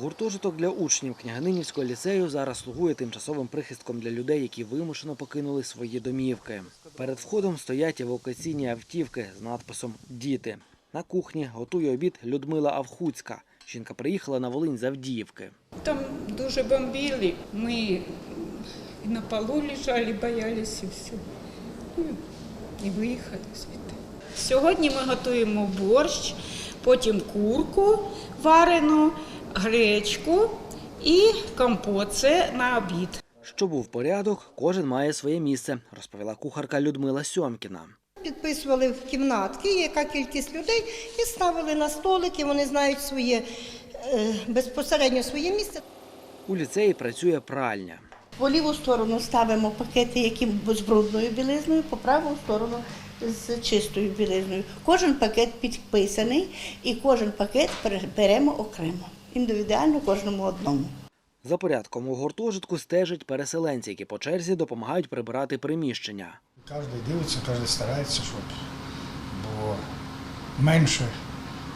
Гуртожиток для учнів княгининівського ліцею зараз слугує тимчасовим прихистком для людей, які вимушено покинули свої домівки. Перед входом стоять евакуаційні автівки з надписом Діти. На кухні готує обід Людмила Авхуцька. Жінка приїхала на Волинь з Авдіївки. Там дуже бомбили. Мы и на полу лежали, боялись і все. Ну, І виїхали звідти. Сьогодні ми готуємо борщ, потім курку варену, гречку і компот. Це на обід. Щоб був порядок, кожен має своє місце, розповіла кухарка Людмила Сьомкіна. Підписували в кімнатки, яка кількість людей, і ставили на столики. Вони знають своє е, безпосередньо своє місце. У ліцеї працює пральня. По ліву сторону ставимо пакети, які з брудною білизною, по праву сторону з чистою білизною. Кожен пакет підписаний і кожен пакет беремо окремо. Індивідуально кожному одному. За порядком у гуртожитку стежать переселенці, які по черзі допомагають прибирати приміщення. Кожен дивиться, кожен старається, щоб було менше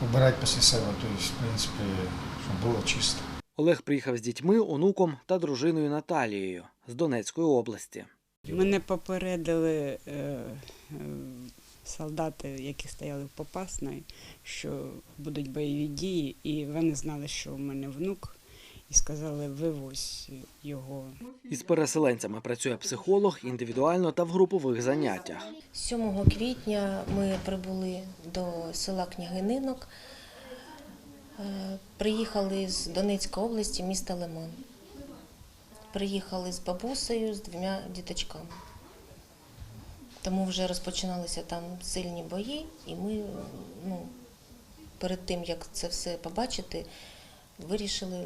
убирати після себе, тобто, в принципі, щоб було чисто. Олег приїхав з дітьми, онуком та дружиною Наталією з Донецької області. Мене попередили е, е, солдати, які стояли в Попасної, що будуть бойові дії, і вони знали, що у мене внук, і сказали, вивозь його. Із переселенцями працює психолог індивідуально та в групових заняттях. 7 квітня ми прибули до села Княгининок. Е, Приїхали з Донецької області, міста Лиман. Приїхали з бабусею, з двома діточками. Тому вже розпочиналися там сильні бої, і ми ну, перед тим, як це все побачити, вирішили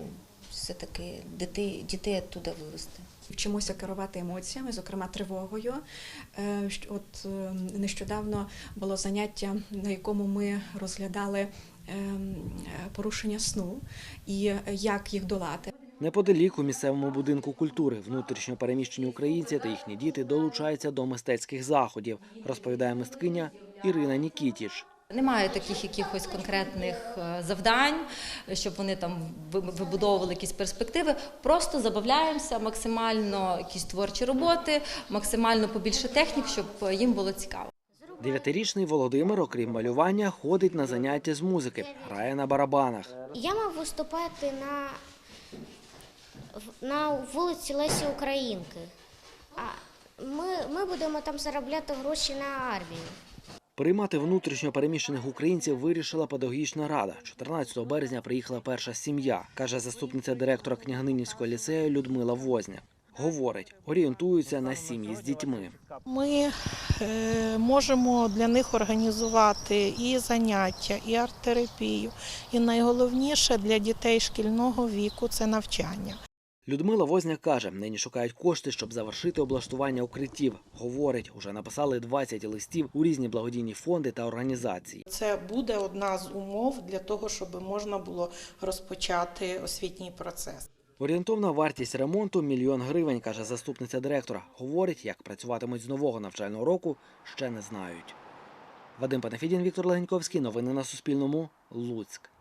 все-таки дітей, дітей оттуда вивезти. Вчимося керувати емоціями, зокрема тривогою. Е, От е, нещодавно було заняття, на якому ми розглядали ем, е, порушення сну і як їх долати. Неподалік у місцевому будинку культури внутрішньо переміщені українці та їхні діти долучаються до мистецьких заходів, розповідає мисткиня Ірина Нікітіч. Немає таких якихось конкретних е, завдань, щоб вони там вибудовували якісь перспективи. Просто забавляємося максимально якісь творчі роботи, максимально побільше технік, щоб їм було цікаво. Дев'ятирічний Володимир, окрім малювання, ходить на заняття з музики, грає на барабанах. Я мав виступати на, на вулиці Лесі Українки. А ми, ми будемо там заробляти гроші на армію. Приймати внутрішньо переміщених українців вирішила педагогічна рада. 14 березня приїхала перша сім'я, каже заступниця директора княгининівського ліцею Людмила Возня. Говорить, орієнтуються на сім'ї з дітьми. Ми е, можемо для них організувати і заняття, і арт-терапію. І найголовніше для дітей шкільного віку це навчання. Людмила Возня каже, нині шукають кошти, щоб завершити облаштування укриттів. Говорить, уже написали 20 листів у різні благодійні фонди та організації. Це буде одна з умов для того, щоб можна було розпочати освітній процес. Орієнтовна вартість ремонту мільйон гривень, каже заступниця директора. Говорить, як працюватимуть з нового навчального року, ще не знають. Вадим Панафідін, Віктор Легеньковський. Новини на Суспільному. Луцьк.